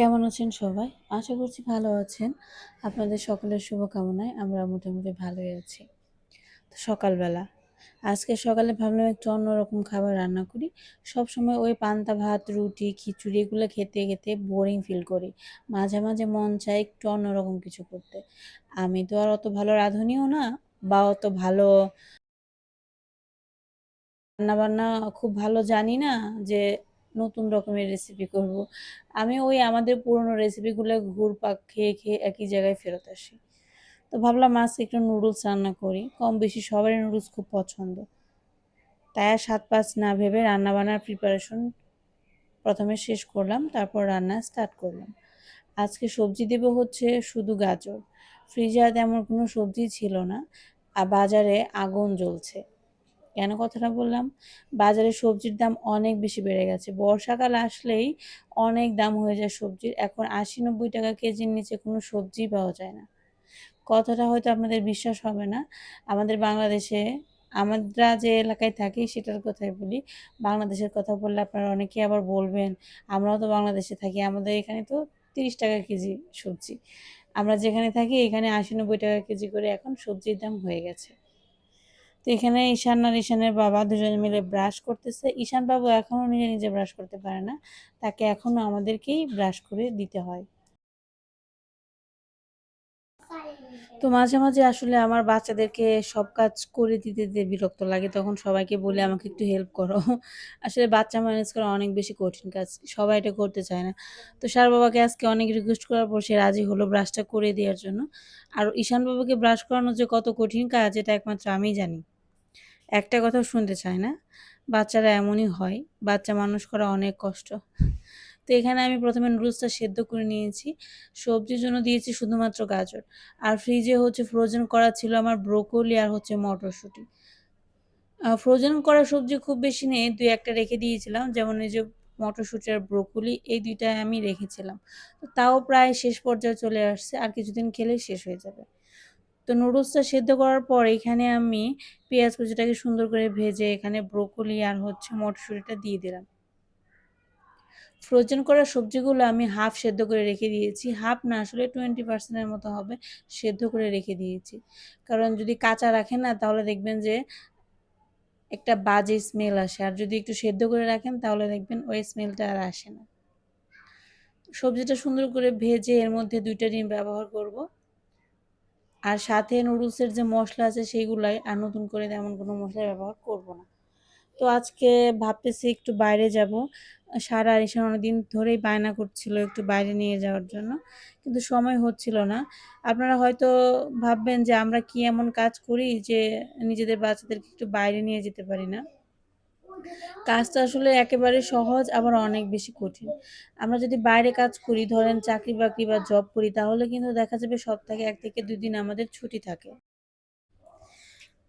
কেমন আছেন সবাই? আশা করছি ভালো আছেন। আপনাদের সকলের শুভকামনায় আমরা মোটামুটি ভালোই আছি। তো সকালবেলা, আজকে সকালে ভাবলাম একটু অন্যরকম খাবার রান্না করি। সবসময় ওই পান্তা ভাত, রুটি, খিচুড়ি এগুলো খেতে, খেতে বোরিং ফিল করি। মাঝে, মাঝে মন চায় একটু অন্যরকম কিছু করতে। আমি তো আর অত ভালো রাঁধুনিও না বা অত ভালো রান্নাবান্না খুব ভালো জানি না যে নতুন রকমের রেসিপি করব। আমি ওই আমাদের পুরনো রেসিপিগুলো ঘুরপাক খেয়ে, খেয়ে একই জায়গায় ফেরত আসি। তো ভাবলাম আজকে একটু নুডলস রান্না করি। কম বেশি সবারই নুডলস খুব পছন্দ। তাই আর সাত পাঁচ না ভেবে রান্নাবান্নার প্রিপারেশন প্রথমে শেষ করলাম, তারপর রান্না স্টার্ট করলাম। আজকে সবজি দেব হচ্ছে শুধু গাজর। ফ্রিজে তেমন কোনো সবজি ছিল না। আর বাজারে আগুন জ্বলছে। কেন কথাটা বললাম? বাজারে সবজির দাম অনেক বেশি বেড়ে গেছে। বর্ষাকাল আসলেই অনেক দাম হয়ে যায় সবজির। এখন ৮০-৯০ টাকা কেজির নিচে কোনো সবজিই পাওয়া যায় না। কথাটা হয়তো আপনাদের বিশ্বাস হবে না। আমাদের বাংলাদেশে আমরা যে এলাকায় থাকি সেটার কথাই বলি। বাংলাদেশের কথা বললে আপনারা অনেকে আবার বলবেন, আমরাও তো বাংলাদেশে থাকি। আমাদের এখানে তো ৩০ টাকা কেজি সবজি। আমরা যেখানে থাকি এখানে ৮০-৯০ টাকা কেজি করে এখন সবজির দাম হয়ে গেছে। তো এখানে ঈশান আর ঈশানের বাবা দুজন মিলে ব্রাশ করতেছে। ঈশান বাবু এখনও নিজে, নিজে ব্রাশ করতে পারে না। তাকে এখনও আমাদেরকেই ব্রাশ করে দিতে হয়। তো মাঝে, মাঝে আসলে আমার বাচ্চাদেরকে সব কাজ করে দিতে, দিতে বিরক্ত লাগে। তখন সবাইকে বলি আমাকে একটু হেল্প করো। আসলে বাচ্চা ম্যানেজ করা অনেক বেশি কঠিন কাজ। সবাই এটা করতে চায় না। তো সার বাবাকে আজকে অনেক রিকোয়েস্ট করার পর সে রাজি হলো ব্রাশটা করে দেওয়ার জন্য। আর ঈশান বাবাকে ব্রাশ করানো যে কত কঠিন কাজ এটা একমাত্র আমি জানি। একটা কথাও শুনতে চায় না। বাচ্চারা এমনই হয়। বাচ্চা মানুষ করা অনেক কষ্ট। তো এখানে আমি প্রথমে নুডলসটা সেদ্ধ করে নিয়েছি। সবজির জন্য দিয়েছি শুধুমাত্র গাজর। আর ফ্রিজে হচ্ছে ফ্রোজেন করা ছিল আমার ব্রোকলি আর হচ্ছে মটরশুঁটি। ফ্রোজেন করা সবজি খুব বেশি নেই, ২-১ রেখে দিয়েছিলাম। যেমন এই যে মটরশুঁটি আর ব্রোকলি এই ২ টা আমি রেখেছিলাম। তাও প্রায় শেষ পর্যায়ে চলে আসছে। আর কিছুদিন খেলেই শেষ হয়ে যাবে। তো নুডলসটা সেদ্ধ করার পর এখানে আমি পেঁয়াজ কুচিটাকে সুন্দর করে ভেজে এখানে ব্রোকলি আর হচ্ছে মটরশুঁটিটা দিয়ে দিলাম। ফ্রোজেন করা সবজিগুলো আমি হাফ সেদ্ধ করে রেখে দিয়েছি। হাফ না, আসলে টোয়েন্টি পার্সেন্টের মতো হবে, সেদ্ধ করে রেখে দিয়েছি। কারণ যদি কাঁচা রাখেন না, তাহলে দেখবেন যে একটা বাজে স্মেল আসে। আর যদি একটু সেদ্ধ করে রাখেন, তাহলে দেখবেন ওই স্মেলটা আর আসে না। সবজিটা সুন্দর করে ভেজে এর মধ্যে দুইটা ডিম ব্যবহার করব। আর সাথে নুডলসের যে মশলা আছে সেইগুলাই আর নতুন করে তেমন কোনো মশলা ব্যবহার করব না। তো আজকে ভাবতেছি একটু বাইরে যাব। সারা ঈশান অনেকদিন ধরেই বায়না করছিল একটু বাইরে নিয়ে যাওয়ার জন্য। কিন্তু সময় হচ্ছিল না। আপনারা হয়তো ভাববেন যে আমরা কি এমন কাজ করি যে নিজেদের বাচ্চাদেরকে একটু বাইরে নিয়ে যেতে পারি না। কাজটা আসলে একেবারে সহজ, আবার অনেক বেশি কঠিন। আমরা যদি বাইরে কাজ করি, ধরেন চাকরি-বাকরি বা জব করি, তাহলে কিন্তু দেখা যাবে সপ্তাহে এক থেকে ২ দিন আমাদের ছুটি থাকে।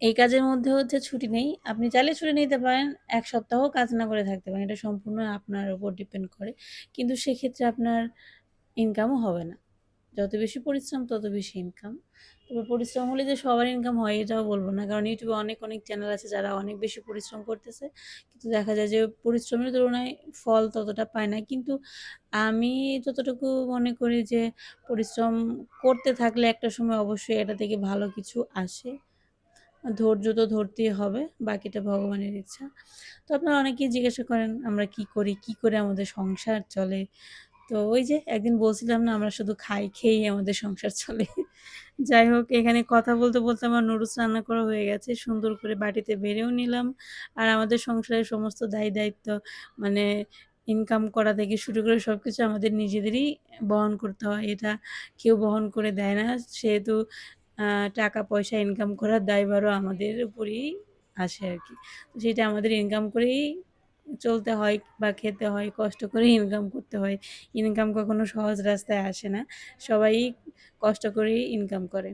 এই কাজের মধ্যে হচ্ছে ছুটি নেই। আপনি চাইলে ছুটি নিতে পারেন। এক সপ্তাহ কাজ না করে থাকতে পারেন। এটা সম্পূর্ণ আপনার উপর ডিপেন্ড করে। কিন্তু সেক্ষেত্রে আপনার ইনকামও হবে না। যত বেশি পরিশ্রম তত বেশি ইনকাম। তবে পরিশ্রম হলে যে সবার ইনকাম হয় এটাও বলব না। কারণ ইউটিউবে অনেক, অনেক চ্যানেল আছে যারা অনেক বেশি পরিশ্রম করতেছে। কিন্তু দেখা যায় যে পরিশ্রমের তুলনায় ফল ততটা পায় না। কিন্তু আমি যতটুকু মনে করি যে পরিশ্রম করতে থাকলে একটা সময় অবশ্যই এটা থেকে ভালো কিছু আসে। ধৈর্য তো ধরতেই হবে। বাকিটা ভগবানের ইচ্ছা। তো আপনারা অনেকেই জিজ্ঞাসা করেন আমরা কি করি? কি করে আমাদের সংসার চলে? তো ওই যে একদিন বলছিলাম না আমরা শুধু খাই, খেয়েই আমাদের সংসার চলে। যাই হোক এখানে কথা বলতে, বলতে আমার নুডলস রান্না করা হয়ে গেছে। সুন্দর করে বাটিতে বেড়েও নিলাম। আর আমাদের সংসারের সমস্ত দায়-দায়িত্ব মানে ইনকাম করা থেকে শুরু করে সব কিছু আমাদের নিজেদেরই বহন করতে হয়। এটা কেউ বহন করে দেয় না। সেহেতু আ টাকা-পয়সা ইনকাম করার দায়ভারও আমাদের উপরেই আসে আর কি সেটা আমাদের ইনকাম করেই চলতে হয় বা খেতে হয়, কষ্ট করে ইনকাম করতে হয়। ইনকাম কখনো সহজ রাস্তায় আসে না। সবাই কষ্ট করেই ইনকাম করে।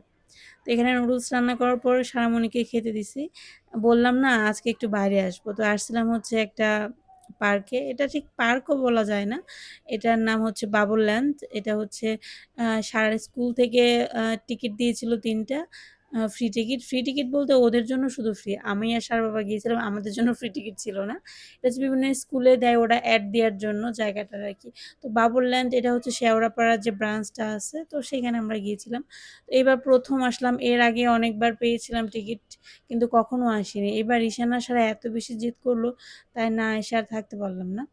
তো এখানে নুডলস রান্না করার পর সারামণিকে খেতে দিছি। বললাম না আজকে একটু বাইরে আসব। তো আসছিলাম হচ্ছে একটা পার্কে। এটা ঠিক পার্কও বলা যায় না। এটার নাম হচ্ছে বাবুল ল্যান্ড। এটা হচ্ছে সারা স্কুল থেকে টিকিট দিয়েছিল ৩ টা। আ ফ্রি টিকিট ফ্রি টিকিট বলতে ওদের জন্য শুধু ফ্রি আমি আর সার বাবা গিয়েছিলাম, আমাদের জন্য ফ্রি টিকিট ছিল না। এটা হচ্ছে বিভিন্ন স্কুলে দেয় ওরা অ্যাড দেওয়ার জন্য জায়গাটার আর কি। তো বাবুরল্যান্ড এটা হচ্ছে শেওড়াপাড়ার যে ব্রাঞ্চটা আছে, তো সেখানে আমরা গিয়েছিলাম। তো এবার প্রথম আসলাম, এর আগে অনেকবার পেয়েছিলাম টিকিট কিন্তু কখনো আসিনি। এবার ঈশানা সারা এত বেশি জিদ করল, তাই না এসে আর থাকতে পারলাম না।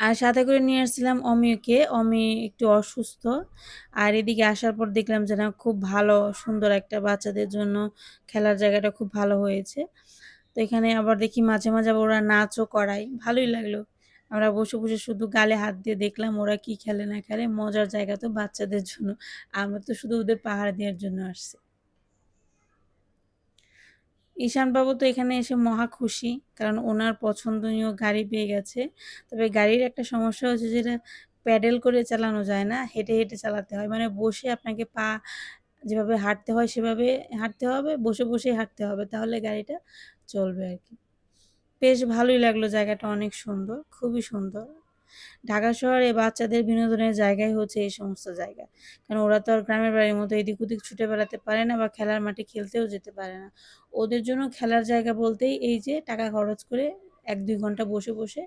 আর সাথে করে নিয়ে আসছিলাম অমিয়কে। অমি একটু অসুস্থ। আর এদিকে আসার পর দেখলাম যে না, খুব ভালো, সুন্দর একটা বাচ্চাদের জন্য খেলার জায়গাটা খুব ভালো হয়েছে। তো এখানে আবার দেখি মাঝে মাঝে আবার ওরা নাচও করায়। ভালোই লাগল। আমরা বসে বসে শুধু গালে হাত দিয়ে দেখলাম ওরা কি খেলে না খেলে। মজার জায়গা তো বাচ্চাদের জন্য। আমরা তো শুধু ওদের পাহাড় দেওয়ার জন্য আসছি। ঈশানবাবু তো এখানে এসে মহা খুশি, কারণ ওনার পছন্দনীয় গাড়ি পেয়ে গেছে। তবে গাড়ির একটা সমস্যা হচ্ছে যেটা প্যাডেল করে চালানো যায় না, হেঁটে হেঁটে চালাতে হয়। মানে বসে আপনাকে পা যেভাবে হাঁটতে হয় সেভাবে হাঁটতে হবে, বসে বসেই হাঁটতে হবে, তাহলে গাড়িটা চলবে আর কি। বেশ ভালোই লাগল জায়গাটা, অনেক সুন্দর, খুবই সুন্দর। ঢাকা শহরে বাচ্চাদের বিনোদনের জায়গাই হচ্ছে এই সমস্ত জায়গা। কারণ ওরা তো আর গ্রামের বাড়ির মতো এদিক ওদিক ছুটে বেড়াতে পারে না বা খেলার মাঠে খেলতেও যেতে পারে না। ওদের জন্য খেলার জায়গা বলতেই এই যে টাকা খরচ করে এক দুই ঘণ্টা বসে বসে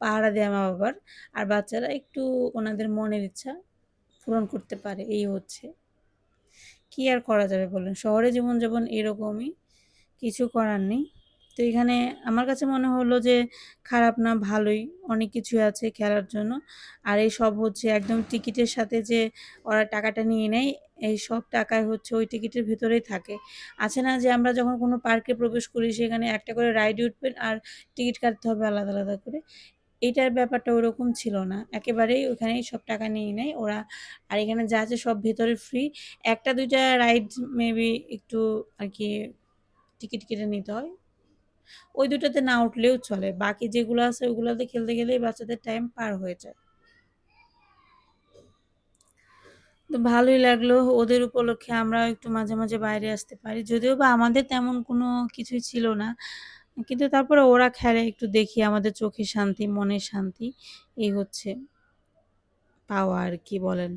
পাহারা দেয় মা বাবার আর বাচ্চারা একটু ওনাদের মনের ইচ্ছা পূরণ করতে পারে, এই হচ্ছে। কি আর করা যাবে বলেন? শহরে জীবন যেমন এরকমই, কিছু করার নেই। তো এখানে আমার কাছে মনে হলো যে খারাপ না, ভালোই অনেক কিছু আছে খেলার জন্য। আর এই সব হচ্ছে একদম টিকিটের সাথে যে ওরা টাকাটা নিয়ে নেয়, এই সব টাকায় হচ্ছে ওই টিকিটের ভেতরেই থাকে। আছে না যে আমরা যখন কোনো পার্কে প্রবেশ করি সেখানে একটা করে রাইড উঠবেন আর টিকিট কাটতে হবে আলাদা আলাদা করে। এইটার ব্যাপারটা ওরকম ছিল না। একেবারেই ওখানেই সব টাকা নিয়ে নেয় ওরা। আর এখানে যা আছে সব ভেতরে ফ্রি একটা, দুইটা রাইড মেবি একটু আর কি টিকিট কেটে নিতে হয়। ওই দুটাতে না উঠলেও চলে। বাকি যেগুলো আছে ওগুলোতে খেলতে গেলেই বাচ্চাদের টাইম পার হয়ে যায়। তো ভালোই লাগল ওদের উপলক্ষে আমরা একটু মাঝে মাঝে বাইরে আসতে পারি। যদিও বা আমাদের তেমন কোনো কিছুই ছিল না, কিন্তু তারপরে ওরা খেলে, একটু দেখি আমাদের চোখে শান্তি, মনের শান্তি, এই হচ্ছে পাওয়া আর কি বলেন।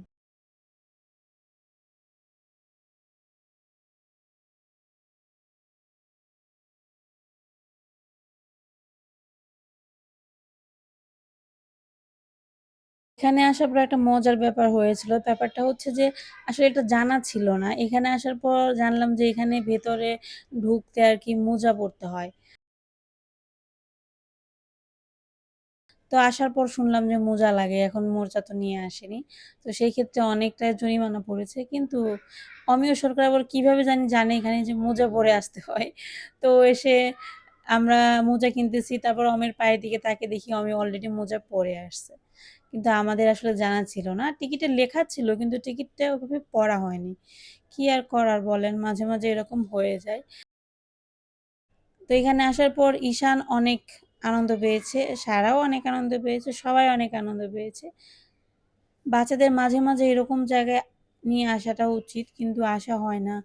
এখানে আসার পর একটা মজার ব্যাপার হয়েছিল। ব্যাপারটা হচ্ছে যে, আসলে এটা জানা ছিল না। এখানে আসার পর জানলাম যে, এখানে ভেতরে ঢুকতে আর কি মোজা পড়তে হয়। তো আসার পর শুনলাম যে, মোজা লাগে। এখন মোজা তো নিয়ে আসেনি। তো সেই ক্ষেত্রে অনেকটা জরিমানা পড়েছে। কিন্তু অমিয় সরকার আবার কীভাবে জানি জানে এখানে যে, মোজা পরে আসতে হয়। তো এসে আমরা মোজা কিনতেছি। তারপর অমের পায়ের দিকে তাকে দেখি অমি অলরেডি মোজা পরে আসছে। কিন্তু আমাদের আসলে জানা ছিল না। টিকিটে লেখা ছিল কিন্তু টিকিটটা ওভাবে পড়া হয়নি। কি আর করার বলেন? মাঝে মাঝে এরকম হয়ে যায়। তো এখানে আসার পর ঈশান অনেক আনন্দ পেয়েছে, সারাও অনেক আনন্দ পেয়েছে, সবাই অনেক আনন্দ পেয়েছে। বাচ্চাদের মাঝে মাঝে এরকম জায়গায় নিয়ে আসাটা উচিত কিন্তু আসা হয় না।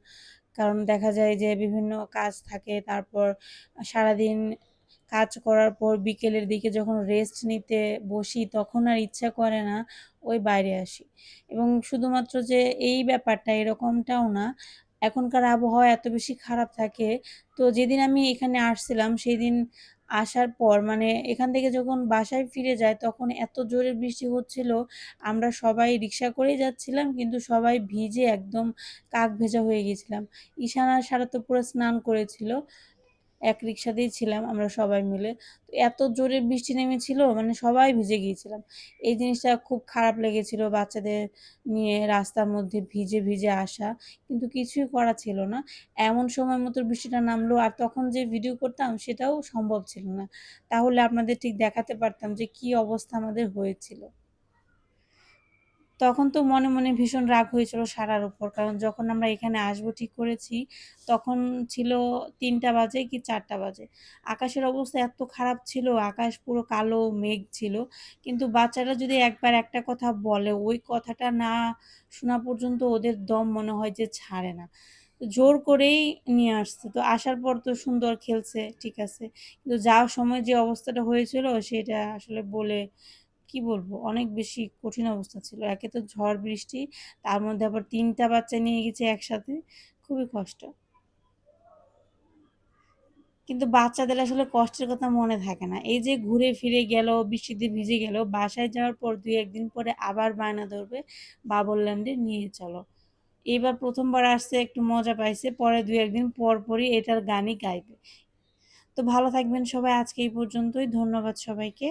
কারণ দেখা যায় যে বিভিন্ন কাজ থাকে, তারপর সারাদিন কাজ করার পর বিকেলের দিকে যখন রেস্ট নিতে বসি, তখন আর ইচ্ছা করে না ওই বাইরে আসি। এবং শুধুমাত্র যে এই ব্যাপারটা, এরকমটাও না, এখনকার আবহাওয়া এত বেশি খারাপ থাকে। তো যেদিন আমি এখানে আসছিলাম সেই দিন আসার পর মানে এখান থেকে যখন বাসায় ফিরে যায় তখন এত জোরে বৃষ্টি হচ্ছিল, আমরা সবাই রিক্সা করেই যাচ্ছিলাম, কিন্তু সবাই ভিজে একদম কাক ভেজা হয়ে গেছিলাম। ঈশানা সারা তো পুরো স্নান করেছিল। এক রিক্সাতেই ছিলাম আমরা সবাই মিলে। এত জোরে বৃষ্টি নেমেছিল মানে সবাই ভিজে গিয়েছিলাম। এই জিনিসটা খুব খারাপ লেগেছিল বাচ্চাদের নিয়ে রাস্তার মধ্যে ভিজে ভিজে আসা, কিন্তু কিছুই করা ছিল না। এমন সময় মতো বৃষ্টিটা নামলো আর তখন যে ভিডিও করতাম সেটাও সম্ভব ছিল না। তাহলে আপনাদের ঠিক দেখাতে পারতাম যে কি অবস্থা আমাদের হয়েছিল। তখন তো মনে মনে ভীষণ রাগ হয়েছিল সারার উপর। কারণ যখন আমরা এখানে আসব ঠিক করেছি, তখন ছিল তিনটা বাজে কি চারটা বাজে। আকাশের অবস্থা এত খারাপ ছিল, আকাশ পুরো কালো, মেঘ ছিল। কিন্তু বাচ্চারা যদি একবার একটা কথা বলে, ওই কথাটা না শোনা পর্যন্ত ওদের দম মনে হয় যে ছাড়ে না। জোর করেই নিয়ে আসছে। তো আসার পর তো সুন্দর খেলছে, ঠিক আছে। কিন্তু যাওয়ার সময় যে অবস্থাটা হয়েছিল, সেটা আসলে বলে কি বলব? অনেক বেশি কঠিন অবস্থা ছিল। একে তো ঝড়, বৃষ্টি, তার মধ্যে আবার তিনটা বাচ্চা নিয়ে গেছে একসাথে। খুবই কষ্ট। কিন্তু বাচ্চাদের আসলে কষ্টের কথা মনে থাকে না। এই যে ঘুরে ফিরে গেল, বৃষ্টিতে ভিজে গেল, বাসায় যাওয়ার পর দুই একদিন পরে আবার বায়না ধরবে বাবরল্যান্ডে নিয়ে চলো। এবার প্রথমবার আসছে, একটু মজা পাইছে, পরে দুই একদিন পর পরই এটার গানই গাইবে। তো ভালো থাকবেন সবাই, আজকে এই পর্যন্তই। ধন্যবাদ সবাইকে।